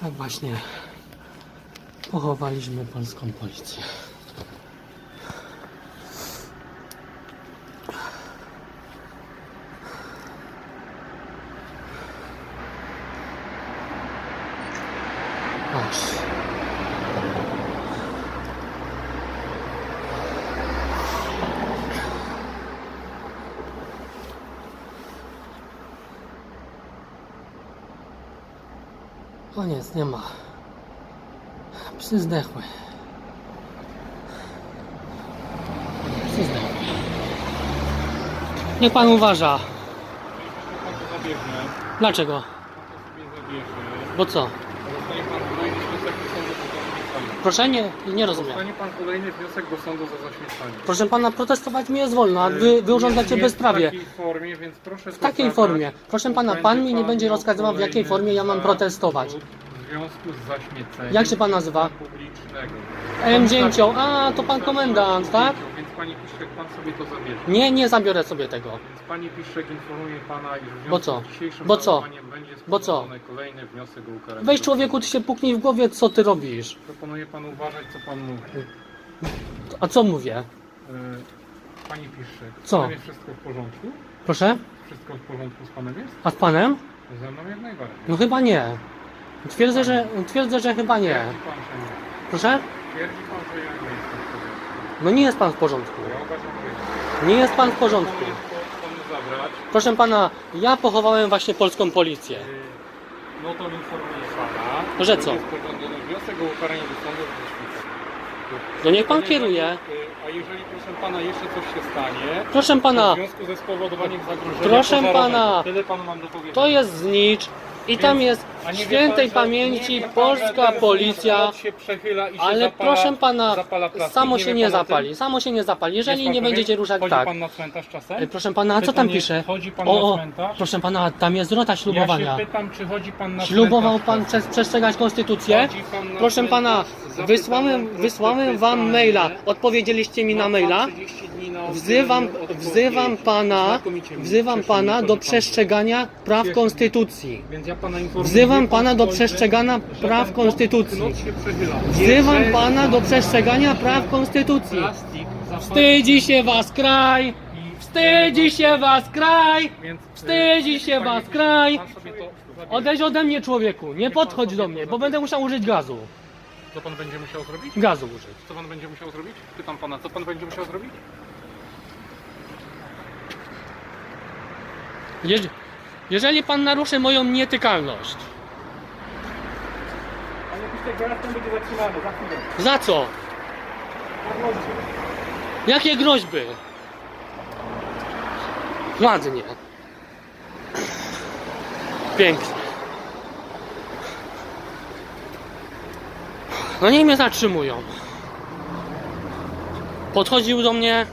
Tak właśnie pochowaliśmy polską policję. Koniec, nie ma. Psy zdechły. Psy zdechły. Niech pan uważa. Dlaczego? Bo co? Dostanie pan kolejny wniosek do sądu za zaśmiecanie. Proszę nie, nie rozumiem. Dostanie pan kolejny wniosek do sądu za zaśmiecanie. Proszę pana, protestować mi jest wolno, a wy, wy urządzacie Nie bezprawie. W takiej formie, więc proszę W takiej formie. Proszę pana, pan mi nie będzie rozkazywał, w jakiej formie ja mam protestować. W związku z zaśmieceniem. Jak się pan nazywa? Publicznego. M. Dzięcioł, a to pan komendant, tak? Więc pani Piszczek, pan sobie to zabierze. Nie, nie zabiorę sobie tego. Więc pani Piszczek informuje pana, iż w związku Bo co? z dzisiejszym Bo co? zachowaniem będzie Bo co? sporządzony kolejny wniosek o ukaranie. Weź człowieku, ty się puknij w głowie, co ty robisz. Proponuję panu uważać, co pan mówi. A co mówię? E, Pani Piszczek, Co? panem jest wszystko w porządku? Proszę? Wszystko w porządku z panem jest? A z panem? Ze mną jak najbardziej. No chyba nie. Twierdzę, że, twierdzę, że chyba nie. Twierdzi pan, że nie. Proszę? Twierdzi pan, że ja nie jestem. No nie jest pan w porządku. Ja uważam. Nie jest pan w porządku. Panu zabrać. Proszę pana, ja pochowałem właśnie polską policję. Y, No to informuję pana. Że co? Jest sporządzony wniosek o ukaranie do sądu. No niech pan kieruje. y, A jeżeli proszę pana jeszcze coś się stanie, Proszę pana, w związku ze spowodowaniem zagrożenia Proszę pożarowego, pana, tyle panu mam do powiedzenia. to jest znicz i tam jest A nie wie świętej pan, że- pamięci nie wie pan, że polska policja. się przechyla i się Ale zapala, proszę pana, zapala plastik. samo wie się pan nie o tym? zapali, samo się nie zapali. Jest Jeżeli pan nie pewien? będziecie ruszać Chodzi tak. pan na cmentarz czasem? Ej, Proszę pana, a co tam Pytanie, pisze? Chodzi pan O, na cmentarz? proszę pana, tam jest rota ślubowania. Ja się pytam, czy chodzi pan na Ślubował cmentarz pan czasem? przez, przestrzegać konstytucję? Chodzi pan na Proszę pana, cmentarz? Zapytam wysłałem, wysłałem wam pytanie. maila. Odpowiedzieliście mi Ma na pan maila. 30 dni na Wzywam, wzywam pana, Znakomicie mi wzywam cieszy mnie pana to, do pan- przestrzegania praw konstytucji. Więc ja pana Wzywam pana do przestrzegania praw konstytucji. Wzywam pana do przestrzegania praw konstytucji. Wstydzi się was kraj! Wstydzi się was kraj! Więc, Wstydzi y, się was kraj! Odejdź ode mnie człowieku, nie podchodź do mnie, bo będę musiał użyć gazu. Co pan będzie musiał zrobić? Gazu użyć. Co pan będzie musiał zrobić? Pytam pana, co pan będzie musiał zrobić? Jeż- Jeżeli pan naruszy moją nietykalność, Piszczek, zaraz pan będzie zatrzymany, za chwilę. za co? Jakie groźby? Ładnie. Pięknie. No niech mnie zatrzymują. Podchodził do mnie.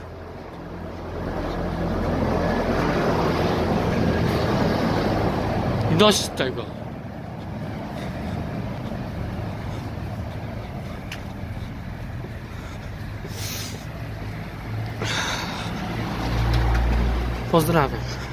Dość tego. Pozdrawiam.